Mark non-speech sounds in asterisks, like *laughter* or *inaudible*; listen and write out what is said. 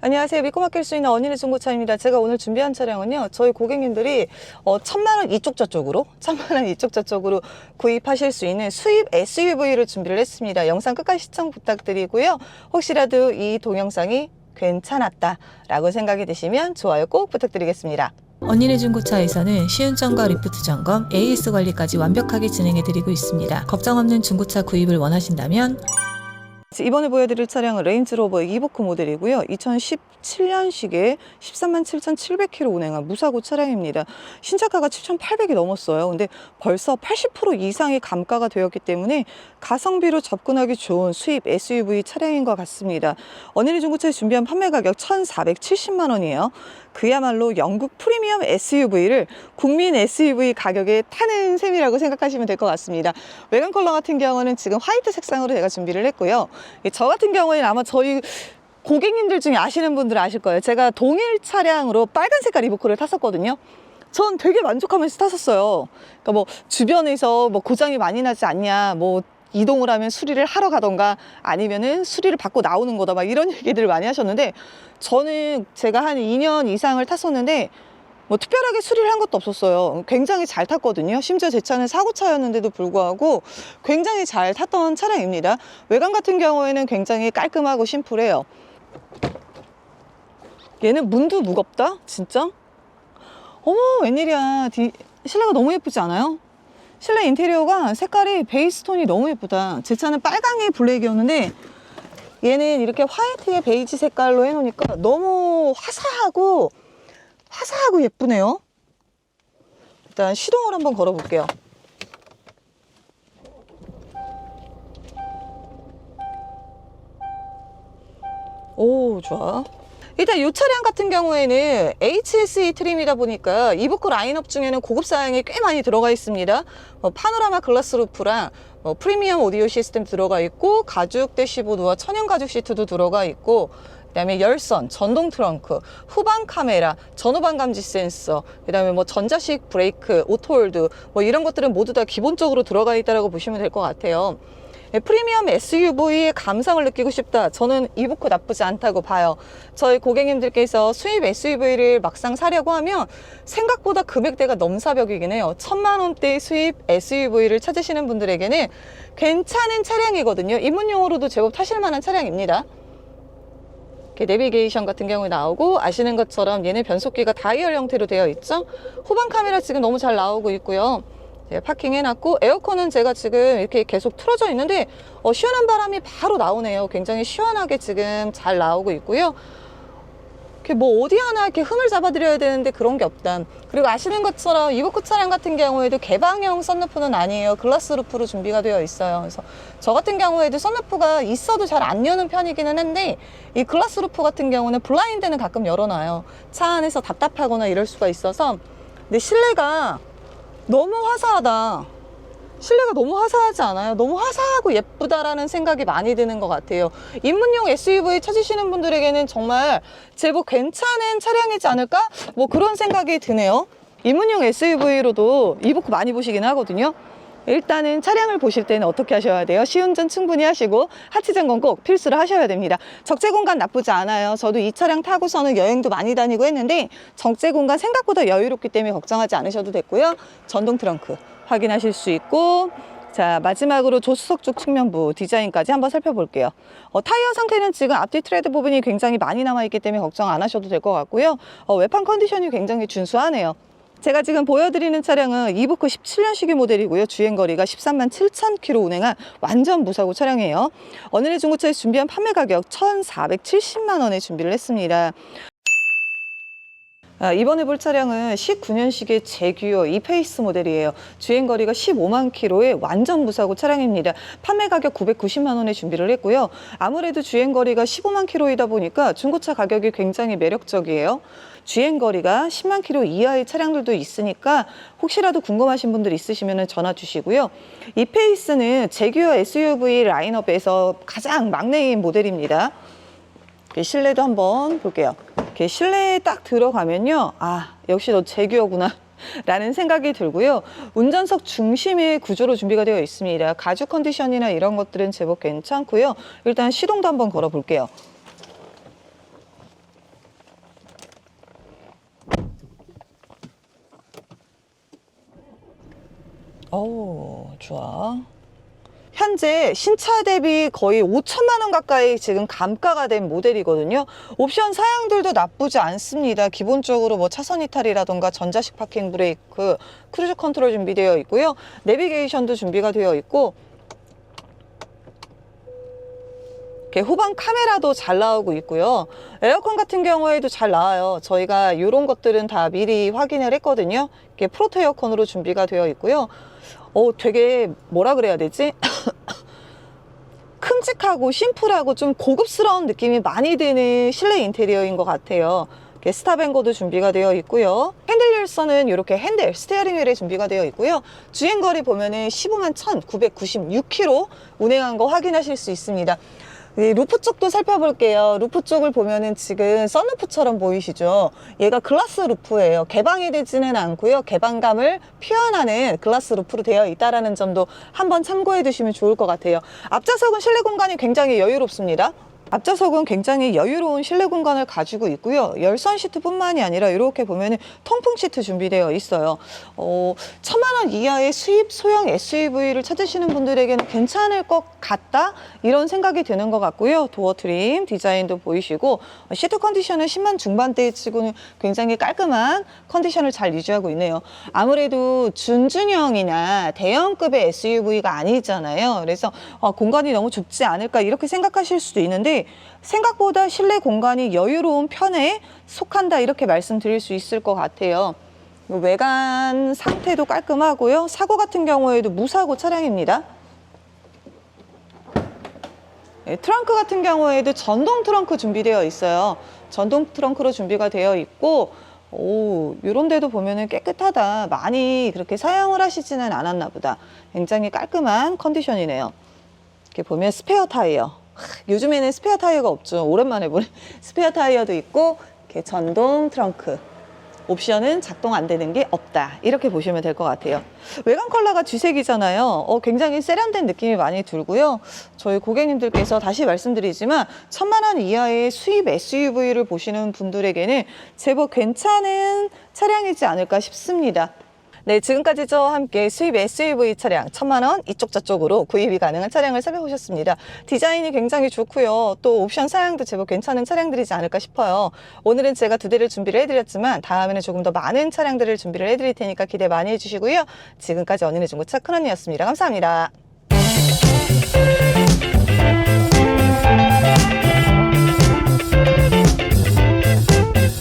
안녕하세요. 믿고 맡길 수 있는 언니네 중고차입니다. 제가 오늘 준비한 차량은요. 저희 고객님들이 어, 천만 원 이쪽 저쪽으로, *laughs* 천만 원 이쪽 저쪽으로 구입하실 수 있는 수입 SUV를 준비를 했습니다. 영상 끝까지 시청 부탁드리고요. 혹시라도 이 동영상이 괜찮았다 라고 생각이 드시면 좋아요 꼭 부탁드리겠습니다. 언니네 중고차에서는 시운점과 리프트 점검, AS 관리까지 완벽하게 진행해드리고 있습니다. 걱정 없는 중고차 구입을 원하신다면 이번에 보여드릴 차량은 레인지로버 이보크 모델이고요. 2017년식에 13만 7,700km 운행한 무사고 차량입니다. 신차가가 7,800이 넘었어요. 근데 벌써 80% 이상의 감가가 되었기 때문에 가성비로 접근하기 좋은 수입 SUV 차량인 것 같습니다. 어린이 중고차에 준비한 판매 가격 1,470만 원이에요. 그야말로 영국 프리미엄 SUV를 국민 SUV 가격에 타는 셈이라고 생각하시면 될 것 같습니다. 외관 컬러 같은 경우는 지금 화이트 색상으로 제가 준비를 했고요. 이저 같은 경우에는 아마 저희 고객님들 중에 아시는 분들은 아실 거예요. 제가 동일 차량으로 빨간 색깔 리보크를 탔었거든요. 전 되게 만족하면서 탔었어요. 그러니까 뭐 주변에서 뭐 고장이 많이 나지 않냐, 뭐 이동을 하면 수리를 하러 가던가 아니면은 수리를 받고 나오는 거다 막 이런 *laughs* 얘기들을 많이 하셨는데 저는 제가 한 2년 이상을 탔었는데 뭐 특별하게 수리를 한 것도 없었어요. 굉장히 잘 탔거든요. 심지어 제 차는 사고차였는데도 불구하고 굉장히 잘 탔던 차량입니다. 외관 같은 경우에는 굉장히 깔끔하고 심플해요. 얘는 문도 무겁다? 진짜? 어머 웬일이야. 디- 실내가 너무 예쁘지 않아요? 실내 인테리어가 색깔이 베이스 톤이 너무 예쁘다. 제 차는 빨강에 블랙이었는데 얘는 이렇게 화이트에 베이지 색깔로 해놓으니까 너무 화사하고 화사하고 예쁘네요. 일단 시동을 한번 걸어 볼게요. 오, 좋아. 일단 이 차량 같은 경우에는 HSE 트림이다 보니까 이브크 라인업 중에는 고급 사양이 꽤 많이 들어가 있습니다. 뭐 파노라마 글라스 루프랑 뭐 프리미엄 오디오 시스템 들어가 있고 가죽 대시보드와 천연 가죽 시트도 들어가 있고 그다음에 열선, 전동 트렁크, 후방 카메라, 전후방 감지 센서, 그다음에 뭐 전자식 브레이크, 오토홀드 뭐 이런 것들은 모두 다 기본적으로 들어가 있다라고 보시면 될 것 같아요. 예, 프리미엄 SUV의 감성을 느끼고 싶다. 저는 이부크 나쁘지 않다고 봐요. 저희 고객님들께서 수입 SUV를 막상 사려고 하면 생각보다 금액대가 넘사벽이긴 해요. 천만 원대 수입 SUV를 찾으시는 분들에게는 괜찮은 차량이거든요. 입문용으로도 제법 타실 만한 차량입니다. 내비게이션 같은 경우에 나오고 아시는 것처럼 얘는 변속기가 다이얼 형태로 되어 있죠. 후방 카메라 지금 너무 잘 나오고 있고요. 예, 파킹 해놨고 에어컨은 제가 지금 이렇게 계속 틀어져 있는데 어, 시원한 바람이 바로 나오네요. 굉장히 시원하게 지금 잘 나오고 있고요. 이렇게 뭐 어디 하나 이렇게 흠을 잡아드려야 되는데 그런 게 없다. 그리고 아시는 것처럼 이버크 차량 같은 경우에도 개방형 썬루프는 아니에요. 글라스 루프로 준비가 되어 있어요. 그래서 저 같은 경우에도 썬루프가 있어도 잘 안 여는 편이기는 한데 이 글라스 루프 같은 경우는 블라인드는 가끔 열어놔요. 차 안에서 답답하거나 이럴 수가 있어서 근데 실내가 너무 화사하다. 실내가 너무 화사하지 않아요? 너무 화사하고 예쁘다라는 생각이 많이 드는 것 같아요. 입문용 SUV 찾으시는 분들에게는 정말 제법 괜찮은 차량이지 않을까? 뭐 그런 생각이 드네요. 입문용 SUV로도 이부크 많이 보시긴 하거든요. 일단은 차량을 보실 때는 어떻게 하셔야 돼요? 시운전 충분히 하시고 하체 점검 꼭 필수로 하셔야 됩니다. 적재 공간 나쁘지 않아요. 저도 이 차량 타고서는 여행도 많이 다니고 했는데 적재 공간 생각보다 여유롭기 때문에 걱정하지 않으셔도 됐고요. 전동 트렁크 확인하실 수 있고 자 마지막으로 조수석 쪽 측면부 디자인까지 한번 살펴볼게요. 어, 타이어 상태는 지금 앞뒤 트레드 부분이 굉장히 많이 남아있기 때문에 걱정 안 하셔도 될 것 같고요. 어, 외판 컨디션이 굉장히 준수하네요. 제가 지금 보여드리는 차량은 이부크 17년식의 모델이고요. 주행거리가 13만 7천 킬로 운행한 완전 무사고 차량이에요. 어느의 중고차에서 준비한 판매 가격 1,470만 원에 준비를 했습니다. 아, 이번에 볼 차량은 19년식의 제규어 이페이스 모델이에요. 주행거리가 15만 킬로의 완전 무사고 차량입니다. 판매 가격 990만 원에 준비를 했고요. 아무래도 주행거리가 15만 킬로이다 보니까 중고차 가격이 굉장히 매력적이에요. 주행거리가 10만 킬로 이하의 차량들도 있으니까 혹시라도 궁금하신 분들 있으시면 전화 주시고요. 이페이스는 제규어 SUV 라인업에서 가장 막내인 모델입니다. 이렇게 실내도 한번 볼게요. 이렇게 실내에 딱 들어가면요. 아, 역시 너 제규어구나. *laughs* 라는 생각이 들고요. 운전석 중심의 구조로 준비가 되어 있습니다. 가죽 컨디션이나 이런 것들은 제법 괜찮고요. 일단 시동도 한번 걸어 볼게요. 어우, 좋아. 현재 신차 대비 거의 5천만 원 가까이 지금 감가가 된 모델이거든요. 옵션 사양들도 나쁘지 않습니다. 기본적으로 뭐 차선 이탈이라던가 전자식 파킹 브레이크, 크루즈 컨트롤 준비되어 있고요. 내비게이션도 준비가 되어 있고 이렇게 후방 카메라도 잘 나오고 있고요. 에어컨 같은 경우에도 잘 나와요. 저희가 이런 것들은 다 미리 확인을 했거든요. 이렇게 프로토 에어컨으로 준비가 되어 있고요. 어, 되게 뭐라 그래야 되지? *coughs* 큼직하고 심플하고 좀 고급스러운 느낌이 많이 드는 실내 인테리어인 것 같아요. 스탑앤고도 준비가 되어 있고요. 핸들 열선은 이렇게 핸들, 스티어링 휠에 준비가 되어 있고요. 주행거리 보면은 15만 1,996km 운행한 거 확인하실 수 있습니다. 이 루프 쪽도 살펴볼게요. 루프 쪽을 보면은 지금 썬루프처럼 보이시죠? 얘가 글라스 루프예요. 개방이 되지는 않고요. 개방감을 표현하는 글라스 루프로 되어 있다라는 점도 한번 참고해 두시면 좋을 것 같아요. 앞좌석은 실내 공간이 굉장히 여유롭습니다. 앞좌석은 굉장히 여유로운 실내 공간을 가지고 있고요. 열선 시트뿐만이 아니라 이렇게 보면 통풍 시트 준비되어 있어요. 어, 천만 원 이하의 수입 소형 SUV를 찾으시는 분들에게는 괜찮을 것 같다 이런 생각이 드는 것 같고요. 도어 트림 디자인도 보이시고 시트 컨디션은 10만 중반대에 치고는 굉장히 깔끔한 컨디션을 잘 유지하고 있네요. 아무래도 준준형이나 대형급의 SUV가 아니잖아요. 그래서 어, 공간이 너무 좁지 않을까 이렇게 생각하실 수도 있는데 생각보다 실내 공간이 여유로운 편에 속한다 이렇게 말씀드릴 수 있을 것 같아요. 외관 상태도 깔끔하고요. 사고 같은 경우에도 무사고 차량입니다. 네, 트렁크 같은 경우에도 전동 트렁크 준비되어 있어요. 전동 트렁크로 준비가 되어 있고, 오, 요런 데도 보면은 깨끗하다. 많이 그렇게 사용을 하시지는 않았나 보다. 굉장히 깔끔한 컨디션이네요. 이렇게 보면 스페어 타이어. 하, 요즘에는 스페어 타이어가 없죠. 오랜만에 보는 *laughs* 스페어 타이어도 있고, 이렇게 전동 트렁크. 옵션은 작동 안 되는 게 없다. 이렇게 보시면 될 것 같아요. 외관 컬러가 쥐색이잖아요. 어, 굉장히 세련된 느낌이 많이 들고요. 저희 고객님들께서 다시 말씀드리지만 천만 원 이하의 수입 SUV를 보시는 분들에게는 제법 괜찮은 차량이지 않을까 싶습니다. 네, 지금까지 저와 함께 수입 SUV 차량 천만 원 이쪽 저쪽으로 구입이 가능한 차량을 살펴보셨습니다. 디자인이 굉장히 좋고요. 또 옵션 사양도 제법 괜찮은 차량들이지 않을까 싶어요. 오늘은 제가 두 대를 준비를 해드렸지만 다음에는 조금 더 많은 차량들을 준비를 해드릴 테니까 기대 많이 해주시고요. 지금까지 언니네 중고차 큰언니였습니다. 감사합니다.